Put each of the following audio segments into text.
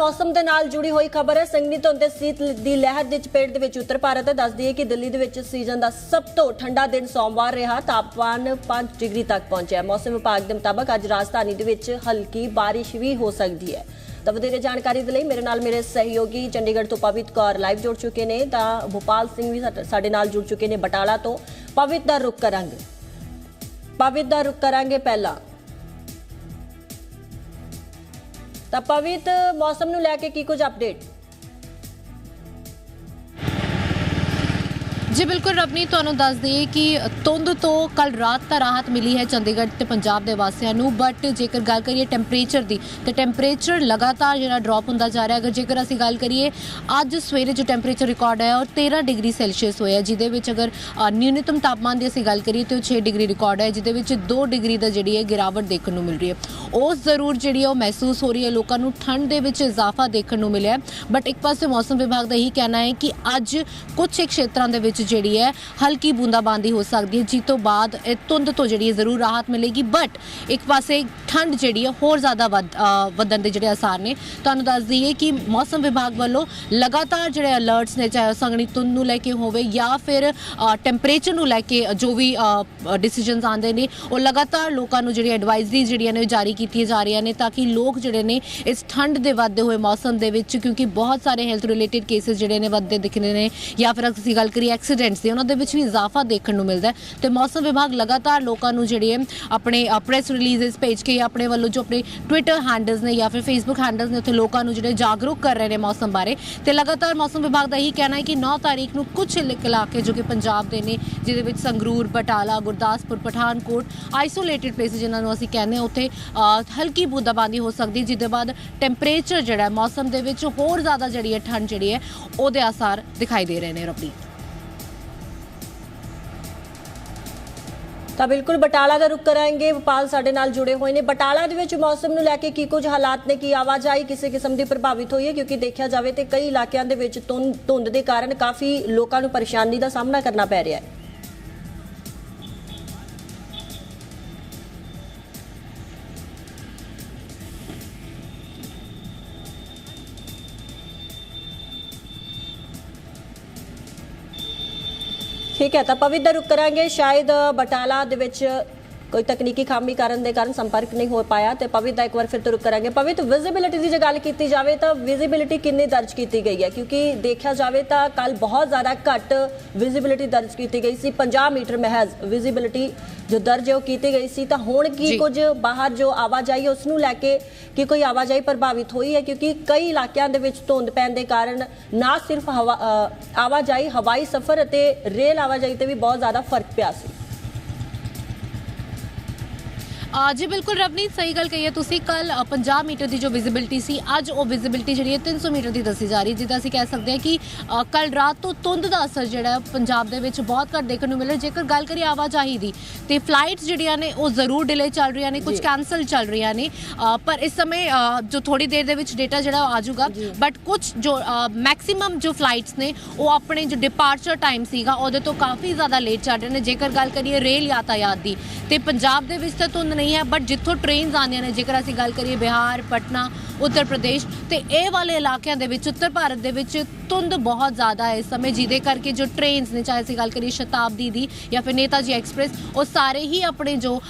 ਮੌਸਮ ਦੇ ਨਾਲ ਜੁੜੀ ਹੋਈ ਖਬਰ ਹੈ। ਸੰਗਨੀ ਧੁੰਦ ਤੇ ਸੀਤ ਦੀ ਲਹਿਰ ਦੇ ਚਪੇਟ ਦੇ ਵਿੱਚ ਉੱਤਰ ਭਾਰਤ ਦੱਸਦੀ ਹੈ ਕਿ ਦਿੱਲੀ ਦੇ ਵਿੱਚ ਸੀਜ਼ਨ ਦਾ ਸਭ ਤੋਂ ਠੰਡਾ ਦਿਨ ਸੋਮਵਾਰ ਰਿਹਾ। ਤਾਪਮਾਨ 5 ਡਿਗਰੀ ਤੱਕ ਪਹੁੰਚਿਆ। ਮੌਸਮ ਵਿਭਾਗ ਦੇ ਮੁਤਾਬਕ ਅੱਜ ਰਾਜਧਾਨੀ ਦੇ ਵਿੱਚ ਹਲਕੀ ਬਾਰਿਸ਼ ਵੀ ਹੋ ਸਕਦੀ ਹੈ। ਤਾਂ ਵਧੇਰੇ ਜਾਣਕਾਰੀ ਦੇ ਲਈ ਮੇਰੇ ਨਾਲ ਮੇਰੇ ਸਹਿਯੋਗੀ ਚੰਡੀਗੜ੍ਹ ਤੋਂ ਪਵਿੱਤ ਕੌਰ ਲਾਈਵ ਜੁੜ ਚੁੱਕੇ ਨੇ। ਤਾਂ ਭੋਪਾਲ ਸਿੰਘ ਵੀ ਸਾਡੇ- ਨਾਲ ਜੁੜ ਚੁੱਕੇ ਨੇ ਬਟਾਲਾ ਤੋਂ। ਪਵਿੱਤ ਦਾ ਰੁਕ ਕਰਾਂਗੇ। ਪਵਿੱਤ ਦਾ ਰੁਕ ਕਰਾਂਗੇ ਪਹਿਲਾਂ। ਤਾਂ ਪਵਿੱਤ ਮੌਸਮ ਨੂੰ ਲੈ ਕੇ ਕੀ ਕੁਝ ਅਪਡੇਟ ਜੀ, ਬਿਲਕੁਲ ਰਬਨੀ ਤੁਹਾਨੂੰ ਦੱਸ ਦਈਏ ਕਿ ਤੁੰਦ ਤੋਂ ਕੱਲ ਰਾਤ ਤਾਂ ਰਾਹਤ ਮਿਲੀ ਹੈ ਚੰਡੀਗੜ੍ਹ ਤੇ ਪੰਜਾਬ ਦੇ ਵਾਸੀਆਂ ਨੂੰ ਬਟ ਜੇਕਰ ਗੱਲ ਕਰੀਏ ਟੈਂਪਰੇਚਰ ਦੀ, ਤੇ ਟੈਂਪਰੇਚਰ ਲਗਾਤਾਰ ਜਿਹੜਾ ਡ੍ਰੌਪ ਹੁੰਦਾ ਜਾ ਰਿਹਾ। ਅਗਰ ਜੇਕਰ ਅਸੀਂ ਗੱਲ ਕਰੀਏ, ਅੱਜ ਸਵੇਰੇ ਜੋ ਟੈਂਪਰੇਚਰ ਰਿਕਾਰਡ ਹੈ ਉਹ 13 ਡਿਗਰੀ ਸੈਲਸੀਅਸ ਹੋਇਆ ਜਿਹਦੇ ਵਿੱਚ ਅਗਰ ਨਿਊਨਤਮ ਤਾਪਮਾਨ ਦੀ ਅਸੀਂ ਗੱਲ ਕਰੀਏ ਤੇ ਉਹ 6 ਡਿਗਰੀ ਰਿਕਾਰਡ ਹੈ, ਜਿਹਦੇ ਵਿੱਚ 2 ਡਿਗਰੀ ਦਾ ਜਿਹੜੀ ਹੈ ਗਿਰਾਵਟ ਦੇਖਣ ਨੂੰ ਮਿਲ ਰਹੀ ਹੈ। ਉਹ ਜ਼ਰੂਰ ਜਿਹੜੀ ਹੈ ਉਹ ਮਹਿਸੂਸ ਹੋ ਰਹੀ ਹੈ, ਲੋਕਾਂ ਨੂੰ ਠੰਡ ਦੇ ਵਿੱਚ ਇਜ਼ਾਫਾ ਦੇਖਣ ਨੂੰ ਮਿਲਿਆ ਬਟ ਇੱਕ ਪਾਸੇ ਮੌਸਮ ਵਿਭਾਗ ਦਾ ਇਹੀ ਕਹਿਣਾ ਹੈ ਕਿ ਅੱਜ ਕੁਝ ਖੇਤਰਾਂ ਦੇ ਵਿੱਚ ਜਿਹੜੀ ਹੈ, ਹਲਕੀ ਬੂੰਦਾਬਾਂਦੀ ਹੋ ਸਕਦੀ ਹੈ। ਜਿਸ ਤੋਂ ਬਾਅਦ, ਇਹ ਧੁੰਦ ਤੋਂ ਜਿਹੜੀ ਹੈ, ਜ਼ਰੂਰ ਰਾਹਤ ਮਿਲੇਗੀ। ਬਟ ਇੱਕ ਪਾਸੇ ਠੰਡ ਜਿਹੜੀ ਹੈ, ਹੋਰ ਜ਼ਿਆਦਾ ਵੱਧ- ਵਧਣ ਦੇ ਜਿਹੜੇ ਅਸਾਰ ਨੇ, ਤੁਹਾਨੂੰ ਦੱਸ ਦਈਏ ਕਿ ਮੌਸਮ ਵਿਭਾਗ ਵੱਲੋਂ ਲਗਾਤਾਰ ਜਿਹੜੇ ਅਲਰਟਸ ਨੇ, ਚਾਹੇ ਉਹ ਸੰਘਣੀ ਧੁੰਦ ਨੂੰ ਲੈ ਕੇ ਹੋਵੇ ਜਾਂ ਫਿਰ ਟੈਂਪਰੇਚਰ ਨੂੰ ਲੈ ਕੇ ਜੋ ਵੀ ਡਿਸੀਜਨਸ ਆਉਂਦੇ ਨੇ, ਉਹ ਲਗਾਤਾਰ ਲੋਕਾਂ ਨੂੰ ਜਿਹੜੀ ਐਡਵਾਈਜ਼ਰੀ ਜਿਹੜੀਆਂ ਨੇ ਉਹ ਜਾਰੀ ਕੀਤੀਆਂ ਜਾ ਰਹੀਆਂ ਨੇ ਤਾਂ ਕਿ ਲੋਕ ਜਿਹੜੇ ਨੇ ਇਸ ਠੰਡ ਦੇ ਵੱਧਦੇ ਹੋਏ ਮੌਸਮ ਦੇ ਵਿੱਚ, ਕਿਉਂਕਿ ਬਹੁਤ ਸਾਰੇ ਹੈਲਥ ਰਿਲੇਟਡ ਕੇਸਿਸ ਜਿਹੜੇ ਨੇ ਵੱਧਦੇ ਦਿਖਣੇ ਨੇ, ਜਾਂ ਫਿਰ ਅਸੀਂ ਗੱਲ ਕਰੀਏ ਐਕਸੀਡੈਂਟਸ ਦੀ ਉਹਨਾਂ ਦੇ ਵਿੱਚ ਵੀ ਇਜ਼ਾਫਾ ਦੇਖਣ ਨੂੰ ਮਿਲਦਾ ਹੈ ਤੇ ਮੌਸਮ ਵਿਭਾਗ ਲਗਾਤਾਰ ਲੋਕਾਂ ਨੂੰ ਜਿਹੜੇ ਹੈ ਆਪਣੇ ਪ੍ਰੈਸ ਰਿਲੀਜ਼ਸ ਭੇਜ ਕੇ ਜਾਂ ਆਪਣੇ ਵੱਲੋਂ ਜੋ ਆਪਣੇ ਟਵਿੱਟਰ ਹੈਂਡਲਸ ਨੇ ਜਾਂ ਫਿਰ ਫੇਸਬੁੱਕ ਹੈਂਡਲਸ ਨੇ ਉੱਥੇ ਲੋਕਾਂ ਨੂੰ ਜਿਹੜੇ ਜਾਗਰੂਕ ਕਰ ਰਹੇ ਨੇ ਮੌਸਮ ਬਾਰੇ। ਤੇ ਲਗਾਤਾਰ ਮੌਸਮ ਵਿਭਾਗ ਦਾ ਇਹੀ ਕਹਿਣਾ ਹੈ ਕਿ 9 ਤਾਰੀਖ ਨੂੰ ਕੁਝ ਇਲਾਕੇ ਜੋ ਕਿ ਪੰਜਾਬ ਦੇ ਨੇ ਜਿਹਦੇ ਵਿੱਚ ਸੰਗਰੂਰ ਬਟਾਲਾ ਗੁਰਦਾਸਪੁਰ ਪਠਾਨਕੋਟ ਆਈਸੋਲੇਟਿਡ ਪਲੇਸਿਸ ਜਿਨ੍ਹਾਂ ਨੂੰ ਅਸੀਂ ਕਹਿੰਦੇ ਹਾਂ ਉੱਥੇ ਹਲਕੀ ਬੂੰਦਾਬਾਂਦੀ ਹੋ ਸਕਦੀ ਹੈ, ਜਿਹਦੇ ਬਾਅਦ ਟੈਂਪਰੇਚਰ ਜਿਹੜਾ ਮੌਸਮ ਦੇ ਵਿੱਚ ਹੋਰ ਜ਼ਿਆਦਾ ਜਿਹੜੀ ਹੈ ਠੰਡ ਜਿਹੜੀ ਹੈ ਉਹਦੇ ਆਸਾਰ ਦਿਖਾਈ ਦੇ ਰਹੇ ਨੇ ਰਬੀ ਤਾਂ ਬਿਲਕੁਲ ਬਟਾਲਾ ਦਾ ਰੁਕ ਕਰਾਂਗੇ। ਭੋਪਾਲ ਸਾਡੇ ਨਾਲ ਜੁੜੇ ਹੋਏ ਨੇ। ਬਟਾਲਾ ਦੇ ਵਿੱਚ ਮੌਸਮ ਨੂੰ ਲੈ ਕੇ ਕੀ ਕੁਝ ਹਾਲਾਤ ਨੇ, ਕੀ ਆਵਾਜਾਈ ਕਿਸੇ ਕਿਸਮ ਦੀ ਪ੍ਰਭਾਵਿਤ ਹੋਈ ਹੈ? ਕਿਉਂਕਿ ਦੇਖਿਆ ਜਾਵੇ ਤੇ ਕਈ ਇਲਾਕਿਆਂ ਦੇ ਵਿੱਚ ਧੁੰਦ ਧੁੰਦ ਦੇ ਕਾਰਨ ਕਾਫੀ ਲੋਕਾਂ ਨੂੰ ਪਰੇਸ਼ਾਨੀ ਦਾ ਸਾਹਮਣਾ ਕਰਨਾ ਪੈ ਰਿਹਾ ਹੈ। ਠੀਕ ਹੈ ਤਾਂ ਪਵਿੱਤਰ ਰੁਕ ਕਰਾਂਗੇ। ਸ਼ਾਇਦ ਬਟਾਲਾ ਦੇ ਵਿੱਚ ਕੋਈ ਤਕਨੀਕੀ ਖਾਮੀ ਕਾਰਨ ਦੇ ਕਾਰਨ ਸੰਪਰਕ ਨਹੀਂ ਹੋ ਪਾਇਆ ਤੇ ਪਵਿੱਤ ਦਾ ਇੱਕ ਵਾਰ ਫਿਰ ਤੋਂ ਰੁਕ ਕਰਾਂਗੇ। ਪਵਿੱਤ ਵਿਜ਼ਿਬਿਲਿਟੀ ਦੀ ਜੇ ਗੱਲ ਕੀਤੀ ਜਾਵੇ ਤਾਂ ਵਿਜ਼ਿਬਿਲਿਟੀ ਕਿੰਨੀ ਦਰਜ ਕੀਤੀ ਗਈ ਹੈ? ਕਿਉਂਕਿ ਦੇਖਿਆ ਜਾਵੇ ਤਾਂ ਕੱਲ ਬਹੁਤ ਜ਼ਿਆਦਾ ਘੱਟ ਵਿਜ਼ਿਬਿਲਿਟੀ ਦਰਜ ਕੀਤੀ ਗਈ ਸੀ। 50 ਮੀਟਰ ਮਹਿਜ਼ ਵਿਜ਼ਿਬਿਲਿਟੀ ਜੋ ਦਰਜ ਹੈ ਉਹ ਕੀਤੀ ਗਈ ਸੀ। ਤਾਂ ਹੁਣ ਕੀ। ਕੁਝ ਬਾਹਰ ਜੋ ਆਵਾਜਾਈ ਉਸ ਨੂੰ ਲੈ ਕੇ ਕਿ ਕੋਈ ਆਵਾਜਾਈ ਪ੍ਰਭਾਵਿਤ ਹੋਈ ਹੈ? ਕਿਉਂਕਿ ਕਈ ਇਲਾਕਿਆਂ ਦੇ ਵਿੱਚ ਧੁੰਦ ਪੈਣ ਦੇ ਕਾਰਨ ਨਾ ਸਿਰਫ ਆਵਾਜਾਈ ਹਵਾਈ ਸਫ਼ਰ ਅਤੇ ਰੇਲ ਆਵਾਜਾਈ ਤੇ ਵੀ ਬਹੁਤ ਜ਼ਿਆਦਾ ਫ਼ਰਕ ਪਿਆ ਸੀ। ਜੀ ਬਿਲਕੁਲ ਰਵਨੀਤ, ਸਹੀ ਗੱਲ ਕਹੀ ਹੈ ਤੁਸੀਂ। ਕੱਲ 50 ਮੀਟਰ ਦੀ ਜੋ ਵਿਜ਼ਿਬਿਲਟੀ ਸੀ, ਅੱਜ ਉਹ ਵਿਜ਼ਿਬਿਲਟੀ ਜਿਹੜੀ ਹੈ 300 ਮੀਟਰ ਦੀ ਦੱਸੀ ਜਾ ਰਹੀ ਹੈ, ਜਿੱਦਾਂ ਅਸੀਂ ਕਹਿ ਸਕਦੇ ਹਾਂ ਕਿ ਕੱਲ ਰਾਤ ਤੋਂ ਧੁੰਦ ਦਾ ਅਸਰ ਜਿਹੜਾ ਪੰਜਾਬ ਦੇ ਵਿੱਚ ਬਹੁਤ ਘੱਟ ਦੇਖਣ ਨੂੰ ਮਿਲਿਆ। ਜੇਕਰ ਗੱਲ ਕਰੀਏ ਆਵਾਜਾਈ ਦੀ ਤੇ ਫਲਾਈਟਸ ਜਿਹੜੀਆਂ ਨੇ ਉਹ ਜ਼ਰੂਰ ਡਿਲੇ ਚੱਲ ਰਹੀਆਂ ਨੇ ਕੁਝ। ਕੈਨਸਲ ਚੱਲ ਰਹੀਆਂ ਨੇ ਪਰ ਇਸ ਸਮੇਂ ਜੋ ਥੋੜੀ ਦੇਰ ਦੇ ਵਿੱਚ ਡੇਟਾ ਜਿਹੜਾ ਆ ਜਾਊਗਾ। ਬਟ ਕੁਝ ਜੋ ਮੈਕਸਿਮਮ ਜੋ ਫਲਾਈਟਸ ਨੇ ਉਹ ਆਪਣੇ ਜੋ ਡਿਪਾਰਚਰ ਟਾਈਮ ਸੀਗਾ ਉਹਦੇ ਤੋਂ ਕਾਫੀ ਜ਼ਿਆਦਾ ਲੇਟ ਚੱਲ ਰਹੇ ਨੇ ਜੇਕਰ ਗੱਲ ਕਰੀਏ ਰੇਲ ਯਾਤਾਯਾਤ ਦੀ ਤੇ ਪੰਜਾਬ ਦੇ ਵਿੱਚ ਤਾਂ ਧੁੰਦ ਨਹੀਂ ਹੈ ਬਟ ਜਿੱਥੋਂ ਟ੍ਰੇਨਸ ਆਉਂਦੀਆਂ ਨੇ ਜੇਕਰ ਅਸੀਂ ਗੱਲ ਕਰੀਏ ਬਿਹਾਰ ਪਟਨਾ ਉੱਤਰ ਪ੍ਰਦੇਸ਼ ਤੇ ਇਹ ਵਾਲੇ ਇਲਾਕਿਆਂ ਦੇ ਵਿੱਚ, ਉੱਤਰ ਭਾਰਤ ਦੇ ਵਿੱਚ ਧੁੰਦ ਬਹੁਤ ਜ਼ਿਆਦਾ ਹੈ ਇਸ ਸਮੇਂ, ਜਿਹਦੇ ਕਰਕੇ ਜੋ ਟ੍ਰੇਨਸ ਨੇ, ਚਾਹੇ ਅਸੀਂ ਗੱਲ ਕਰੀਏ ਸ਼ਤਾਬਦੀ ਦੀ ਜਾਂ ਫਿਰ ਨੇਤਾਜੀ ਐਕਸਪ੍ਰੈਸ ਉਹ ਸਾਰੇ ਹੀ ਆਪਣੇ ਜੋ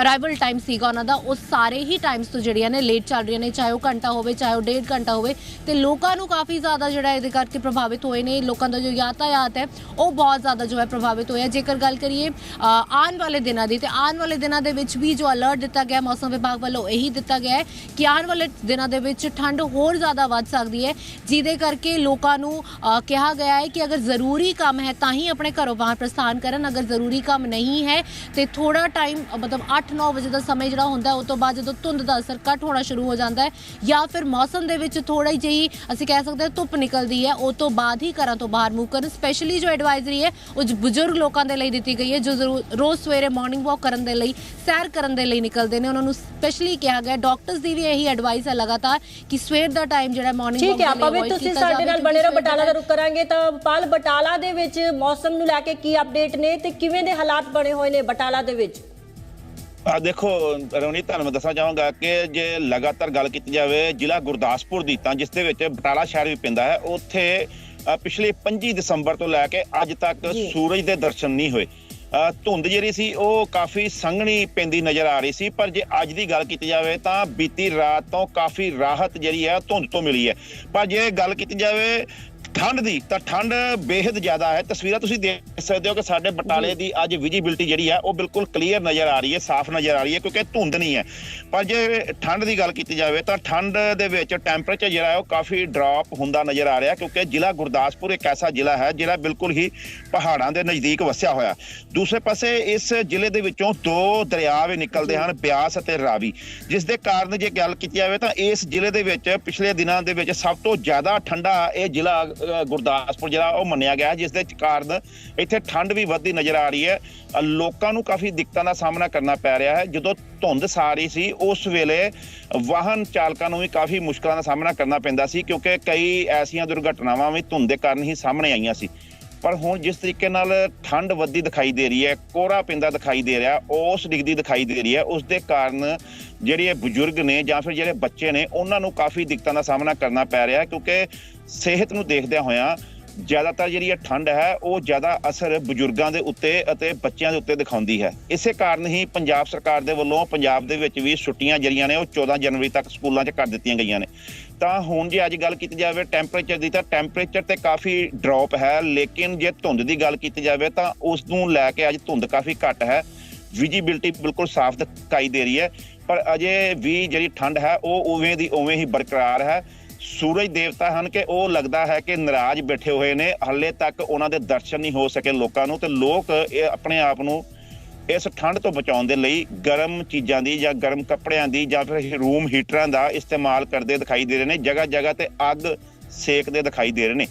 ਅਰਾਈਵਲ ਟਾਈਮ ਸੀਗਾ ਉਹਨਾਂ ਦਾ, ਉਹ ਸਾਰੇ ਹੀ ਟਾਈਮਸ ਤੋਂ ਜਿਹੜੀਆਂ ਨੇ ਲੇਟ ਚੱਲ ਰਹੀਆਂ ਨੇ, ਚਾਹੇ ਉਹ ਘੰਟਾ ਹੋਵੇ, ਚਾਹੇ ਉਹ ਡੇਢ ਘੰਟਾ ਹੋਵੇ, ਤੇ ਲੋਕਾਂ ਨੂੰ ਕਾਫੀ ਜ਼ਿਆਦਾ ਜਿਹੜਾ ਇਹਦੇ ਕਰਕੇ ਪ੍ਰਭਾਵਿਤ ਹੋਏ ਨੇ, ਲੋਕਾਂ ਦਾ ਜੋ ਯਾਤਾਯਾਤ ਹੈ, ਉਹ ਬਹੁਤ ਜ਼ਿਆਦਾ ਜੋ ਹੈ ਪ੍ਰਭਾਵਿਤ ਹੋਇਆ। ਜੇਕਰ ਗੱਲ ਕਰੀਏ ਆਉਣ ਵਾਲੇ ਦਿਨਾਂ ਦੀ, ਤੇ ਆਉਣ ਵਾਲੇ ਦਿਨਾਂ ਦੇ ਵਿੱਚ ਵੀ ਜੋ ਅਲਰਟ ਦਿੱਤਾ ਗਿਆ ਮੌਸਮ ਵਿਭਾਗ ਵੱਲੋਂ, ਇਹੀ ਦਿੱਤਾ ਗਿਆ ਹੈ ਕਿ ਆਉਣ ਵਾਲੇ ਦਿਨਾਂ ਦੇ ਵਿੱਚ ਠੰਡ ਹੋਰ ਜ਼ਿਆਦਾ ਵੱਧ ਸਕਦੀ ਹੈ ਜਿਹਦੇ ਕਰਕੇ ਲੋਕਾਂ ਨੂੰ ਕਿਹਾ ਗਿਆ ਹੈ ਕਿ ਅਗਰ ਜ਼ਰੂਰੀ ਕੰਮ ਹੈ ਤਾਂ ਹੀ ਆਪਣੇ ਘਰੋਂ ਬਾਹਰ ਪ੍ਰਸਥਾਨ ਕਰਨ ਅਗਰ ਜ਼ਰੂਰੀ ਕੰਮ ਨਹੀਂ ਹੈ ਤੇ ਥੋੜਾ ਟਾਈਮ ਮਤਲਬ 8-9 ਵਜੇ ਦਾ ਸਮੇਂ ਜਿਹੜਾ ਹੁੰਦਾ ਹੈ, ਉਹ ਤੋਂ ਬਾਅਦ ਜਦੋਂ ਧੁੰਦ ਦਾ ਅਸਰ ਘੱਟ ਹੋਣਾ ਸ਼ੁਰੂ ਹੋ ਜਾਂਦਾ ਹੈ ਜਾਂ ਫਿਰ ਮੌਸਮ ਦੇ ਵਿੱਚ ਥੋੜਾ ਜਿਹੀ ਅਸੀਂ ਕਹਿ ਸਕਦੇ ਹਾਂ ਧੁੱਪ ਨਿਕਲਦੀ ਹੈ ਉਹ ਤੋਂ ਬਾਅਦ ਹੀ ਘਰਾਂ ਤੋਂ ਬਾਹਰ ਮੂਵ ਕਰਨ ਸਪੈਸ਼ਲੀ ਜੋ ਐਡਵਾਈਜ਼ਰੀ ਹੈ ਉਹ ਬਜ਼ੁਰਗ ਲੋਕਾਂ ਦੇ ਲਈ ਦਿੱਤੀ ਗਈ ਹੈ ਜੋ ਜ਼ਰੂਰ ਰੋਜ਼ ਸਵੇਰੇ ਮਾਰਨਿੰਗ ਵਾਕ ਕਰਨ ਦੇ ਲਈ ਸੈਰ ਕਰਨ ਦੇ ਲਈ ਨਿਕਲਦੇ ਨੇ ਉਹਨਾਂ ਨੂੰ ਸਪੈਸ਼ਲੀ ਕਿਹਾ ਗਿਆ ਡਾਕਟਰਸ ਦੀ ਵੀ ਇਹੀ ਐਡਵਾਈਸ ਹੈ ਲਗਾਤਾਰ ਕਿ ਸਵੇਰ ਦਾ ਟਾਈਮ ਜਿਹੜਾ ਮਾਰਨਿੰਗ ਠੀਕ ਹੈ ਆਪਾਂ ਵੀ ਤੁਸੀਂ ਸਾਡੇ ਨਾਲ ਬਣੇ ਰਹੋ ਬਟਾਲਾ ਦਾ ਰੁਕ ਕਰਾਂਗੇ ਤਾਂ ਪਾਲ ਬਟਾਲਾ ਦੇ ਵਿੱਚ ਮੌਸਮ ਨੂੰ ਲੈ ਕੇ ਕੀ ਅਪਡੇਟ ਨੇ ਤੇ ਕਿਵੇਂ ਦੇ ਹਾਲਾਤ ਬਣੇ ਹੋਏ ਨੇ ਬਟਾਲਾ ਦੇ ਵਿੱਚ ਆ ਦੇਖੋ ਰਵਨੀਤ ਤੁਹਾਨੂੰ ਮੈਂ ਦੱਸਣਾ ਚਾਹਾਂਗਾ ਕਿ ਜੇ ਲਗਾਤਾਰ ਗੱਲ ਕੀਤੀ ਜਾਵੇ ਜ਼ਿਲ੍ਹਾ ਗੁਰਦਾਸਪੁਰ ਦੀ ਤਾਂ ਜਿਸ ਦੇ ਵਿੱਚ ਬਟਾਲਾ ਸ਼ਹਿਰ ਵੀ ਪੈਂਦਾ ਹੈ ਉੱਥੇ ਪਿਛਲੇ 25 ਦਸੰਬਰ ਤੋਂ ਲੈ ਕੇ ਅੱਜ ਤੱਕ। ਸੂਰਜ ਦੇ ਦਰਸ਼ਨ ਨਹੀਂ ਹੋਏ ਧੁੰਦ ਜਿਹੜੀ ਸੀ, ਉਹ ਕਾਫੀ ਸੰਘਣੀ ਪੈਂਦੀ ਨਜ਼ਰ ਆ ਰਹੀ ਸੀ। ਪਰ ਜੇ ਅੱਜ ਦੀ ਗੱਲ ਕੀਤੀ ਜਾਵੇ ਤਾਂ ਬੀਤੀ ਰਾਤ ਤੋਂ ਕਾਫੀ ਰਾਹਤ ਜਿਹੜੀ ਹੈ ਧੁੰਦ ਤੋਂ ਮਿਲੀ ਹੈ। ਪਰ ਜੇ ਗੱਲ ਕੀਤੀ ਜਾਵੇ ਠੰਡ ਦੀ, ਤਾਂ ਠੰਡ ਬੇਹੱਦ ਜ਼ਿਆਦਾ ਹੈ। ਤਸਵੀਰਾਂ ਤੁਸੀਂ ਦੇਖ ਸਕਦੇ ਹੋ ਕਿ ਸਾਡੇ ਬਟਾਲੇ ਦੀ ਅੱਜ ਵਿਜੀਬਿਲਟੀ ਜਿਹੜੀ ਹੈ, ਉਹ ਬਿਲਕੁਲ ਕਲੀਅਰ ਨਜ਼ਰ ਆ ਰਹੀ ਹੈ, ਸਾਫ਼ ਨਜ਼ਰ ਆ ਰਹੀ ਹੈ, ਕਿਉਂਕਿ ਧੁੰਦ ਨਹੀਂ ਹੈ। ਪਰ ਜੇ ਠੰਡ ਦੀ ਗੱਲ ਕੀਤੀ ਜਾਵੇ, ਤਾਂ ਠੰਡ ਦੇ ਵਿੱਚ ਟੈਂਪਰੇਚਰ ਜਿਹੜਾ ਹੈ, ਉਹ ਕਾਫੀ ਡ੍ਰੌਪ ਹੁੰਦਾ ਨਜ਼ਰ ਆ ਰਿਹਾ, ਕਿਉਂਕਿ ਜ਼ਿਲ੍ਹਾ ਗੁਰਦਾਸਪੁਰ ਇੱਕ ਐਸਾ ਜ਼ਿਲ੍ਹਾ ਹੈ, ਜਿਹੜਾ ਬਿਲਕੁਲ ਹੀ ਪਹਾੜਾਂ ਦੇ ਨਜ਼ਦੀਕ ਵਸਿਆ ਹੋਇਆ। ਦੂਸਰੇ ਪਾਸੇ ਇਸ ਜ਼ਿਲ੍ਹੇ ਦੇ ਵਿੱਚੋਂ ਦੋ ਦਰਿਆ ਵੀ ਨਿਕਲਦੇ ਹਨ, ਬਿਆਸ ਅਤੇ ਰਾਵੀ। ਜਿਸ ਦੇ ਕਾਰਨ ਜੇ ਗੱਲ ਕੀਤੀ ਜਾਵੇ, ਤਾਂ ਇਸ ਜ਼ਿਲ੍ਹੇ ਦੇ ਵਿੱਚ ਪਿਛਲੇ ਦਿਨਾਂ ਦੇ ਵਿੱਚ ਸਭ ਤੋਂ ਜ਼ਿਆਦਾ ਠੰਡਾ ਇਹ ਜ਼ਿਲ੍ਹਾ ਗੁਰਦਾਸਪੁਰ ਜਿਹੜਾ ਉਹ ਮੰਨਿਆ ਗਿਆ ਹੈ, ਜਿਸ ਦੇ ਕਾਰਨ ਇੱਥੇ ਠੰਡ ਵੀ ਵੱਧਦੀ ਨਜ਼ਰ ਆ ਰਹੀ ਹੈ। ਲੋਕਾਂ ਨੂੰ ਕਾਫੀ ਦਿੱਕਤਾਂ ਦਾ ਸਾਹਮਣਾ ਕਰਨਾ ਪੈ ਰਿਹਾ ਹੈ। ਜਦੋਂ ਧੁੰਦ ਸਾਰੀ ਸੀ ਉਸ ਵੇਲੇ ਵਾਹਨ ਚਾਲਕਾਂ ਨੂੰ ਵੀ ਕਾਫੀ ਮੁਸ਼ਕਲਾਂ ਦਾ ਸਾਹਮਣਾ ਕਰਨਾ ਪੈਂਦਾ ਸੀ ਕਿਉਂਕਿ ਕਈ ਐਸੀਆਂ ਦੁਰਘਟਨਾਵਾਂ ਵੀ ਧੁੰਦ ਦੇ ਕਾਰਨ ਹੀ ਸਾਹਮਣੇ ਆਈਆਂ ਸੀ। ਪਰ ਹੁਣ ਜਿਸ ਤਰੀਕੇ ਨਾਲ ਠੰਡ ਵੱਧਦੀ ਦਿਖਾਈ ਦੇ ਰਹੀ ਹੈ ਕੋਹਰਾ ਪੈਂਦਾ ਦਿਖਾਈ ਦੇ ਰਿਹਾ ਉਸ ਡਿੱਗਦੀ ਦਿਖਾਈ ਦੇ ਰਹੀ ਹੈ ਉਸ ਦੇ ਕਾਰਨ ਜਿਹੜੇ ਬਜ਼ੁਰਗ ਨੇ ਜਾਂ ਫਿਰ ਜਿਹੜੇ ਬੱਚੇ ਨੇ ਉਹਨਾਂ ਨੂੰ ਕਾਫੀ ਦਿੱਕਤਾਂ ਦਾ ਸਾਹਮਣਾ ਕਰਨਾ ਪੈ ਰਿਹਾ ਕਿਉਂਕਿ ਸਿਹਤ ਨੂੰ ਦੇਖਦਿਆਂ ਹੋਇਆਂ ਜ਼ਿਆਦਾਤਰ ਜਿਹੜੀ ਇਹ ਠੰਡ ਹੈ, ਉਹ ਜ਼ਿਆਦਾ ਅਸਰ ਬਜ਼ੁਰਗਾਂ ਦੇ ਉੱਤੇ ਅਤੇ ਬੱਚਿਆਂ ਦੇ ਉੱਤੇ ਦਿਖਾਉਂਦੀ ਹੈ। ਇਸੇ ਕਾਰਨ ਹੀ ਪੰਜਾਬ ਸਰਕਾਰ ਦੇ ਵੱਲੋਂ ਪੰਜਾਬ ਦੇ ਵਿੱਚ ਵੀ ਛੁੱਟੀਆਂ ਜਿਹੜੀਆਂ ਨੇ, ਉਹ 14 ਜਨਵਰੀ ਤੱਕ ਸਕੂਲਾਂ 'ਚ ਕਰ ਦਿੱਤੀਆਂ ਗਈਆਂ ਨੇ। ਤਾਂ ਹੁਣ ਜੇ ਅੱਜ ਗੱਲ ਕੀਤੀ ਜਾਵੇ ਟੈਂਪਰੇਚਰ ਦੀ, ਤਾਂ ਟੈਂਪਰੇਚਰ ਤੇ ਕਾਫੀ ਡ੍ਰੌਪ ਹੈ, ਲੇਕਿਨ ਜੇ ਧੁੰਦ ਦੀ ਗੱਲ ਕੀਤੀ ਜਾਵੇ, ਤਾਂ ਉਸ ਨੂੰ ਲੈ ਕੇ ਅੱਜ ਧੁੰਦ ਕਾਫੀ ਘੱਟ ਹੈ। ਵਿਜੀਬਿਲਟੀ ਬਿਲਕੁਲ ਸਾਫ਼ ਦਿਖਾਈ ਦੇ ਰਹੀ ਹੈ, ਪਰ ਅਜੇ ਵੀ ਜਿਹੜੀ ਠੰਡ ਹੈ, ਉਹ ਉਵੇਂ ਦੀ ਉਵੇਂ ਹੀ ਬਰਕਰਾਰ ਹੈ। ਸੂਰਜ ਦੇਵਤਾ ਹਨ ਕਿ ਉਹ ਲੱਗਦਾ ਹੈ ਕਿ ਨਾਰਾਜ਼ ਬੈਠੇ ਹੋਏ ਨੇ। ਹਾਲੇ ਤੱਕ ਉਹਨਾਂ ਦੇ ਦਰਸ਼ਨ ਨਹੀਂ ਹੋ ਸਕੇ ਲੋਕਾਂ ਨੂੰ ਤੇ ਲੋਕ ਇਹ ਆਪਣੇ ਆਪ ਨੂੰ ਇਸ ਠੰਡ ਤੋਂ ਬਚਾਉਣ ਦੇ ਲਈ ਗਰਮ ਚੀਜ਼ਾਂ ਦੀ ਜਾਂ ਗਰਮ ਕੱਪੜਿਆਂ ਦੀ ਜਾਂ ਫਿਰ ਰੂਮ ਹੀਟਰਾਂ ਦਾ ਇਸਤੇਮਾਲ ਕਰਦੇ ਦਿਖਾਈ ਦੇ ਰਹੇ ਨੇ ਜਗ੍ਹਾ ਜਗ੍ਹਾ ਤੇ ਅੱਗ ਸੇਕਦੇ ਦਿਖਾਈ ਦੇ ਰਹੇ ਨੇ।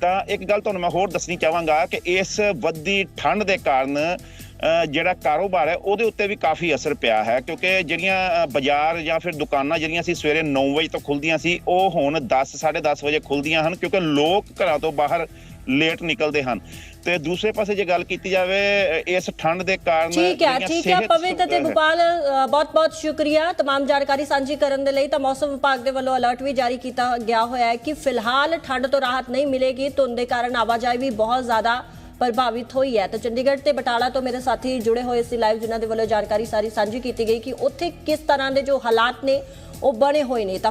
ਤਾਂ ਇੱਕ ਗੱਲ ਤੁਹਾਨੂੰ ਮੈਂ ਹੋਰ ਦੱਸਣੀ ਚਾਹਾਂਗਾ ਕਿ ਇਸ ਵੱਧਦੀ ਠੰਡ ਦੇ ਕਾਰਨ ਜਿਹੜਾ ਕਾਰੋਬਾਰ ਹੈ ਉਹਦੇ ਉੱਤੇ ਵੀ ਕਾਫੀ ਅਸਰ ਪਿਆ ਹੈ ਕਿਉਂਕਿ ਜਿਹੜੀਆਂ ਅ, ਬਾਜ਼ਾਰ ਜਾਂ ਫਿਰ ਦੁਕਾਨਾਂ ਜਿਹੜੀਆਂ ਸੀ ਸਵੇਰੇ 9 ਵਜੇ ਤੋਂ ਖੁੱਲਦੀਆਂ ਸੀ ਉਹ ਹੁਣ 10 10:30 ਵਜੇ ਖੁੱਲਦੀਆਂ ਹਨ ਕਿਉਂਕਿ ਲੋਕ ਘਰਾਂ ਤੋਂ ਬਾਹਰ ਲੇਟ ਨਿਕਲਦੇ ਹਨ ਤੇ ਦੂਸਰੇ ਪਾਸੇ ਜੇ ਗੱਲ ਕੀਤੀ ਜਾਵੇ ਅ, ਇਸ ਠੰਡ ਦੇ ਕਾਰਨ ਠੀਕ ਹੈ ਜਿਹੜੀਆਂ ਠੀਕ ਹੈ ਸਿਹਤ ਪਵਿੱਤ ਅਤੇ ਸੁ- ਗੋਪਾਲ ਬਹੁਤ ਬਹੁਤ ਸ਼ੁਕਰੀਆ तमाम ਜਾਣਕਾਰੀ ਸਾਂਝੀ ਕਰਨ ਦੇ ਲਈ ਤਾਂ ਮੌਸਮ ਵਿਭਾਗ ਦੇ ਵੱਲੋਂ ਅਲਰਟ ਵੀ ਜਾਰੀ ਕੀਤਾ ਗਿਆ ਹੋਇਆ ਹੈ ਕਿ ਫਿਲਹਾਲ ਠੰਡ ਤੋਂ ਰਾਹਤ ਨਹੀਂ ਮਿਲੇਗੀ ਧੁੰਦ ਦੇ ਕਾਰਨ ਆਵਾਜਾਈ ਵੀ ਬਹੁਤ ਜ਼ਿਆਦਾ ਪ੍ਰਭਾਵਿਤ ਹੋਈ ਹੈ। ਤਾਂ ਚੰਡੀਗੜ੍ਹ ਤੇ ਬਟਾਲਾ ਤੋਂ ਮੇਰੇ ਸਾਥੀ ਜੁੜੇ ਹੋਏ ਸੀ ਲਾਈਵ ਜਿਨ੍ਹਾਂ ਦੇ ਵੱਲੋਂ ਜਾਣਕਾਰੀ ਸਾਰੀ ਸਾਂਝੀ ਕੀਤੀ ਗਈ ਕਿ ਉੱਥੇ ਕਿਸ ਤਰ੍ਹਾਂ ਦੇ ਜੋ ਹਾਲਾਤ ਨੇ, ਉਹ ਬਣੇ ਹੋਏ ਨੇ। ਤਾਂ